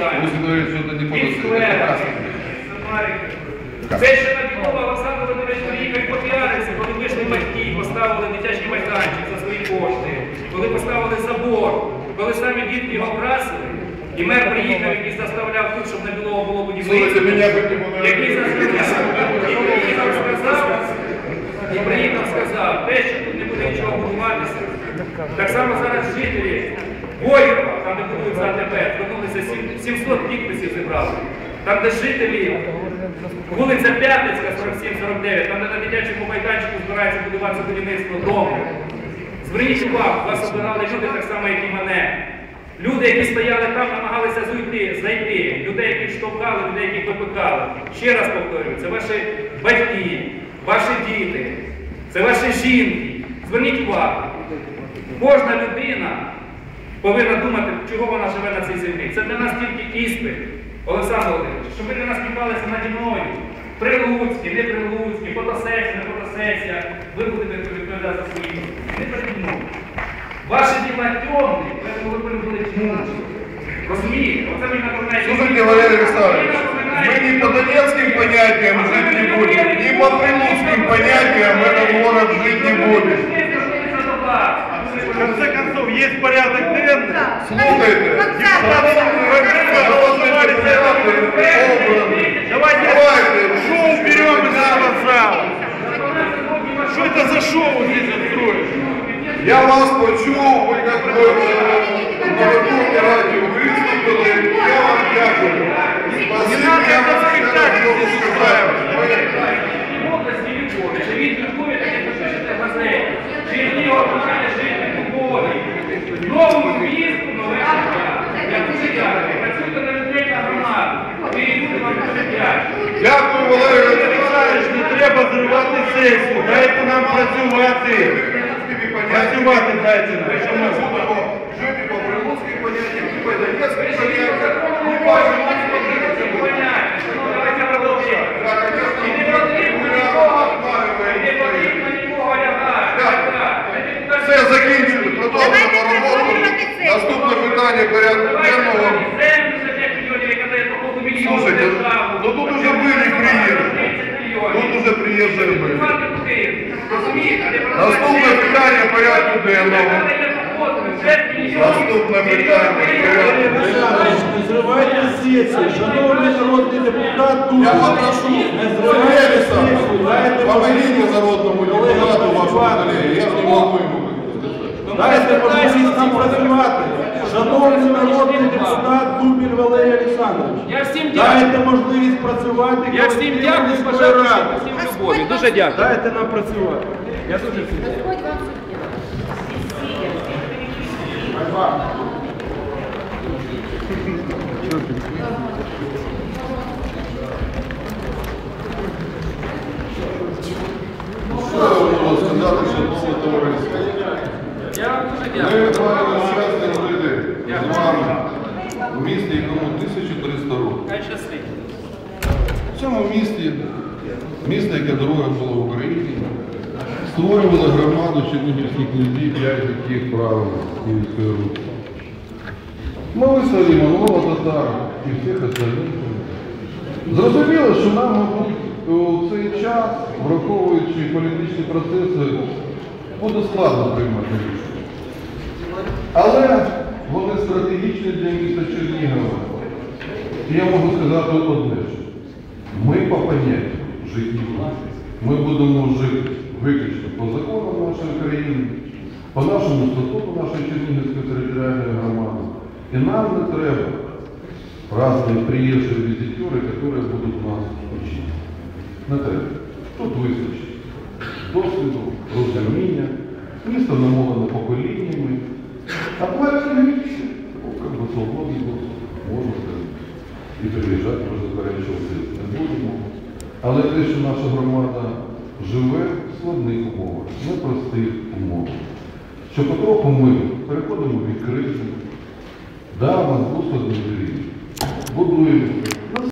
подозрительно. сквера. Це ще на Білова Олександр Володимирович приїхав попіарився, коли вийшли батьки, і поставили дитячий майданчик за свої кошти, коли поставили забор, коли самі дітки його красили, і мер приїхав, який заставляв тут, щоб на Білого було будівництво. Який заставляв, і приїхав сказав, і приїхав сказав, те, що тут не буде нічого будуватися. Так само зараз жителі Воєва, там де будується АТП, звернулися 700 підписів зібрали. Там, де жителі вулиця П'ятницька, 47-49, там де на дитячому майданчику збирається будуватися будівництво дому. Зверніть увагу, вас обирали люди так само, як і мене. Люди, які стояли там, намагалися зайти, знайти. Людей, які штовхали, людей, які викликали. Ще раз повторюю, це ваші батьки, ваші діти, це ваші жінки. Зверніть увагу. Кожна людина повинна думати, чого вона живе на цій землі. Це для нас тільки іспит, Олександр Володимирович, щоб ви для нас пікалися наді мною. Прилуцькі, не прилуцькі, фотосесія, не фотосесія. Ви будете відповідати за свої. Не переді мною. Ваші діла тому ви полюбили тьму. Розумієте? Оце мені напоминає. Слушайте, Валерий Александрович, мы не по донецким понятиям жить не будем, не по прилуцким понятиям этот город жить не будет. В конце концов, есть порядок денный. Слушайте, народные депутаты собраны. Давайте Давайте, шоу берем из этого зала. Что это за шоу здесь устроишь? Я вас почув, ви як би е, на Верховній Раді виступили, я вам дякую. Спасибі, надо я этот вам спектакль скажу, здесь що устраивать. Новому місту, нове. Я дуже дякую. Працюйте на людей на громаду. Дякую, Валерій Знаєш, не треба зривати сесію. Дайте нам працювати. Працювати дайте нам. Жити по прилуцьким поняттям, по донецьким Ви ж не поняттям, законом і не по можете Жигулівським ці поняття. Ну, давайте продовжуємо. Да, конечно, І не потрібно нікого, і не потрібно нікого лягати. Так, Все, закінчили, продовжуємо роботу. Наступне питання порядку денного. Землю за 5 мільйонів, яка дає по полу мільйону Слушайте, державу. ну тут уже были приїзди. 30 мільйонів. Тут уже приїжджали ми. Плати куди? Розумієте? а не Наступне питання порядку денного. Яка дає по полу 5 мільйонів. Наступне питання порядку денного. Не зривайте сесію, шановний народний депутат Я попрошу, Не зривайте сесію, дайте помогите народному депутату вашому коллеге. Я не могу ему Дайте можливість нам працювати. Шановний народний депутат Дубіль Валерій Олександрович. Я всім дякую. Дайте можливість працювати. Я всім дякую, колективу бажаю міської ради. всім любові. Дуже дякую. Дайте нам працювати. Я дуже Господь вам Що я можу сказати, шановне товариство? Я вам дуже Ми дякую. маємо щасливі люди з вами у місті, якому 1300 років. В цьому місті, місто, яке друге було в Україні, створювали громаду чернігівських князів, п'ять яких правили Київської Русі. Ми висловили монгола татар і всіх остальних. Зрозуміло, що нам, мабуть, у цей час, враховуючи політичні процеси, буде складно приймати рішення. Але вони стратегічні для міста Чернігова. І я можу сказати одне, що ми по поняттю жити не будемо. Ми будемо жити виключно по законам нашої країни, по нашому статуту нашої Чернігівської територіальної громади. І нам не треба разные приезжие визитеры, которые будут нас учить. Не треба. Тут вистачить досвіду, розуміння, місто намовлено поколіннями, а платили всі. Ну, как бы свободный был, можна сказати. І переїжджати може заперечувати не будемо. Але те, що наша громада живе в складних умовах, непростих умовах, що потроху ми переходимо від кризи, да, у нас був складний період. Будуємо